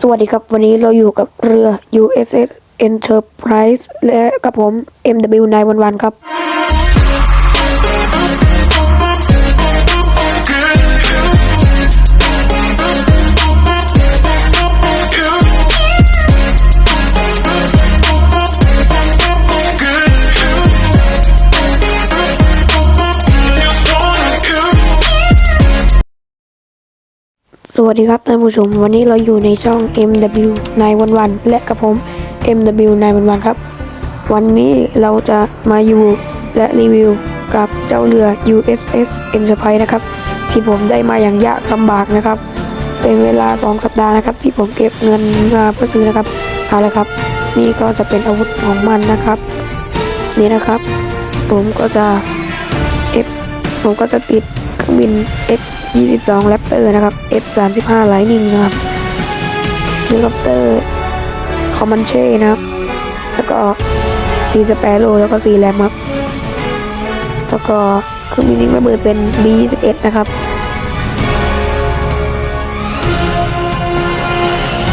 สวัสดีครับ วันนี้เราอยู่กับเรือ USS Enterprise และกับผม MW 911 ครับ สวัสดีครับท่านผู้ชม วันนี้เราอยู่ในช่อง MW 911และกับผม MW 911ครับ วันนี้เราจะมาอยู่และรีวิวกับเจ้าเรือ USS Enterprise นะครับ ที่ผมได้มาอย่างยากลำบากนะครับ เป็นเวลา 2 สัปดาห์นะครับ ที่ผมเก็บเงินมาเพื่อซื้อนะครับเอาละครับ นี่ก็จะเป็นอาวุธของมันนะครับ นี่นะครับ ผมก็จะ F ผมก็จะติดเครื่องบิน F 22 Raptor นะครับ F 35 Lightning นะครับเฮลิคอปเตอร์คอมมันเช่นะครับ แล้วก็4 Sparrow แล้วก็4แรมครับ แล้วก็เครื่องบินยิงระเบิดเป็น B 21 นะครับ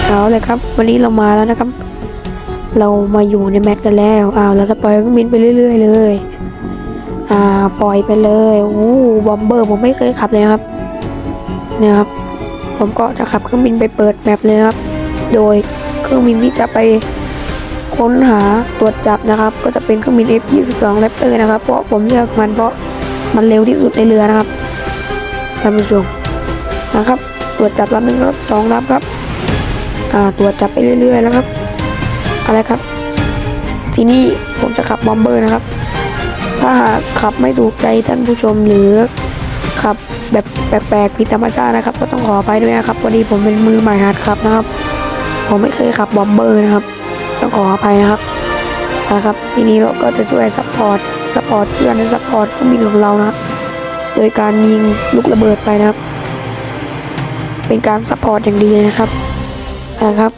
เอาเลยครับ วันนี้เรามาแล้วนะครับ เรามาอยู่ในแมตช์กันแล้วอ้าวเราจะปล่อยเครื่องบินไปเรื่อย ๆ เลยอ่าปล่อยไปเลย โอ้บอมเบอร์ผมไม่เคยขับเลยนะครับ นี่ยครับ ผมก็จะขับเครื่องบินไปเปิดแมปเลยครับ โดยเครื่องบินที่จะไปค้นหาตรวจจับนะครับ ก็จะเป็นเครื่องบิน F22 Raptor นะครับ เพราะผมเลือกมันเพราะมันเร็วที่สุดในเรือนะครับท่านผู้ชมนะครับ ตรวจจับลำหนึ่งครับสองลำครับอ่าตรวจจับไปเรื่อยๆแล้วครับอะไรครับ ทีนี้ผมจะขับบอมเบอร์นะครับ ถ้าหากขับไม่ถูกใจท่านผู้ชมหรือขับ แบบแปลกๆผิดธรรมชาตินะครับ ก็ต้องขอไปด้วยนะครับพอดีผมเป็นมือใหม่หัดขับนะครับ ผมไม่เคยขับบอมเบอร์นะครับ ต้องขออภัยนะครับนะครับ ทีนี้เราก็จะช่วยซัพพอร์ตซัพพอร์ตเพื่อนและซัพพอร์ตเครื่องบินของเรานะโดยการยิงลูกระเบิดไปนะครับ เป็นการซัพพอร์ตอย่างดีเลยนะครับนะครับ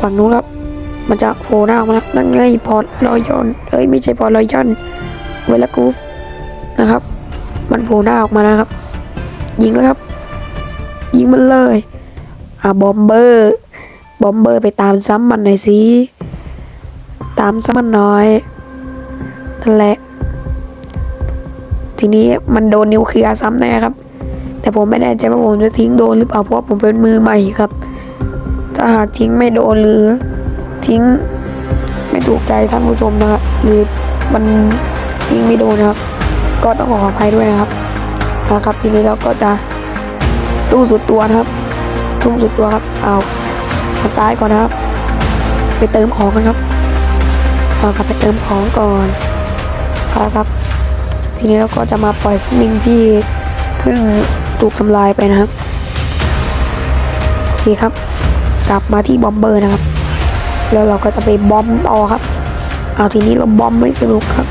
ฝั่งนู้นครับมันจะโผล่หน้าออกมาแล้วนั่นไงพอร์ตลอยอนเอ้ยไม่ใช่พอร์ตลอยอนเวลากูฟนะครับ มันโผล่หน้าออกมาแล้วครับ ยิงแล้วครับ ยิงมันเลย อ่าบอมเบอร์ บอมเบอร์ไปตามซ้ำมันหน่อยสิ ตามซ้ำมันน่อยนั่นแหละ ทีนี้มันโดนนิวเคลียร์ซ้ำแน่ครับ แต่ผมไม่แน่ใจว่าผมจะทิ้งโดนหรือเปล่าเพราะผมเป็นมือใหม่ครับ ถ้าหากทิ้งไม่โดนหรือ ทิ้งไม่ถูกใจท่านผู้ชมนะครับหรือมันยิงไม่โดนนะครับ ก็ต้องขออภัยด้วยนะครับ นะครับ ทีนี้เราก็จะสู้สุดตัวนะครับ ทุ่มสุดตัวครับ เอามาตายก่อนนะครับ ไปเติมของกันครับเอาครับไปเติมของก่อนเอาครับ ทีนี้เราก็จะมาปล่อยเครื่องที่เพิ่งถูกทำลายไปนะครับโอเคครับ กลับมาที่บอมเบอร์นะครับ แล้วเราก็จะไปบอมต่อครับ เอาทีนี้เราบอมไม่สนุกครับ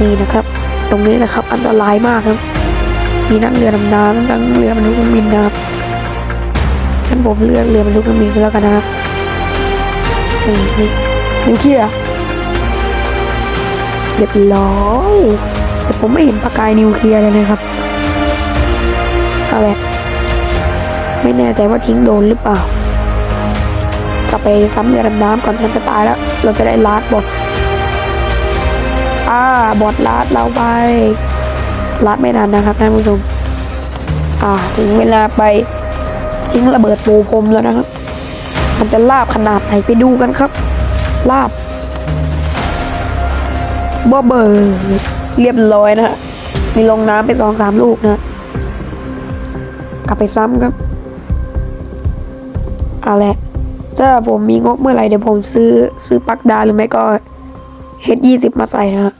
นี่นะครับ ตรงนี้นะครับอันตรายมากครับ มีนั่งเรือดำน้ำนั่งเรือบรรทุกเครื่องบินนะครับงั้นผมเลือกเรือบรรทุกเครื่องบินก็แล้วกันนะครับนี่นี่นิวเคลียร์เรียบร้อยแต่ผมไม่เห็นประกายนิวเคลียร์เลยนะครับเอาแบบไม่แน่ใจว่าทิ้งโดนหรือเปล่ากลับไปซ้ำเรือดำน้ำก่อนมันจะตายแล้ว เราจะได้ลาดบทอ่าบอดลาดเราไป ลาดไม่นานนะครับท่านผู้ชม อ่า ถึงเวลาไปทิ้งระเบิดปูพรมแล้วนะครับ มันจะลาบขนาดไหนไปดูกันครับ ลาบบ่เบอร์เรียบร้อยนะฮะ มีลงน้ำไปสองสามลูกนะ กลับไปซ้ำครับเอาแหละถ้าผมมีงบเมื่อไหร่เดี๋ยวผมซื้อซื้อปักดาหรือไม่ก็เฮดยี่สิบมาใส่นะฮะ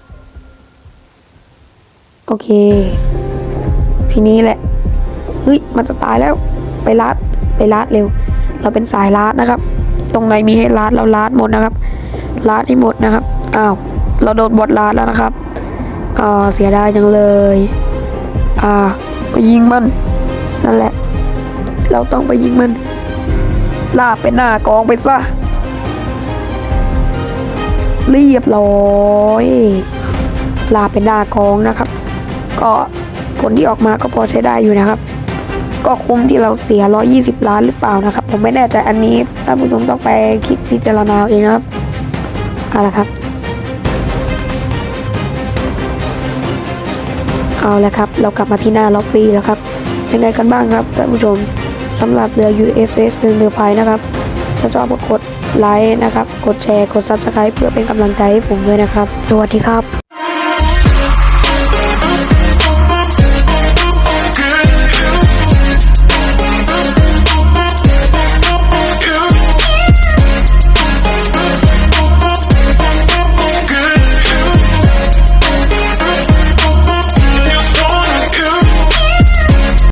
โอเค ทีนี้แหละ เฮ้ย มันจะตายแล้ว ไปลาด ไปลาดเร็ว เราเป็นสายลาดนะครับ ตรงไหนมีให้ลาดเราลาดหมดนะครับ ลาดให้หมดนะครับ อ้าว เราโดนบทลาดแล้วนะครับอ่าเสียดายจังเลย อ่า ไปยิงมัน นั่นแหละ เราต้องไปยิงมัน ลาบเป็นหน้ากองไปซะ เรียบร้อยลาเป็นหน้ากองนะครับ ก็ผลที่ออกมาก็พอใช้ได้อยู่นะครับ ก็คุ้มที่เราเสีย 120 ล้านหรือเปล่านะครับ ผมไม่แน่ใจอันนี้ท่านผู้ชมต้องไปคิดพิจารณาเองนะครับเอาละครับ เอาละครับ เรากลับมาที่หน้าล็อบบี้แล้วครับเป็นไงกันบ้างครับท่านผู้ชมสำหรับเรือ USS เรือเรือพายนะครับถ้าชอบก็กดไลค์นะครับ กดแชร์ กด Subscribe เพื่อเป็นกำลังใจให้ผมด้วยนะครับ สวัสดีครับ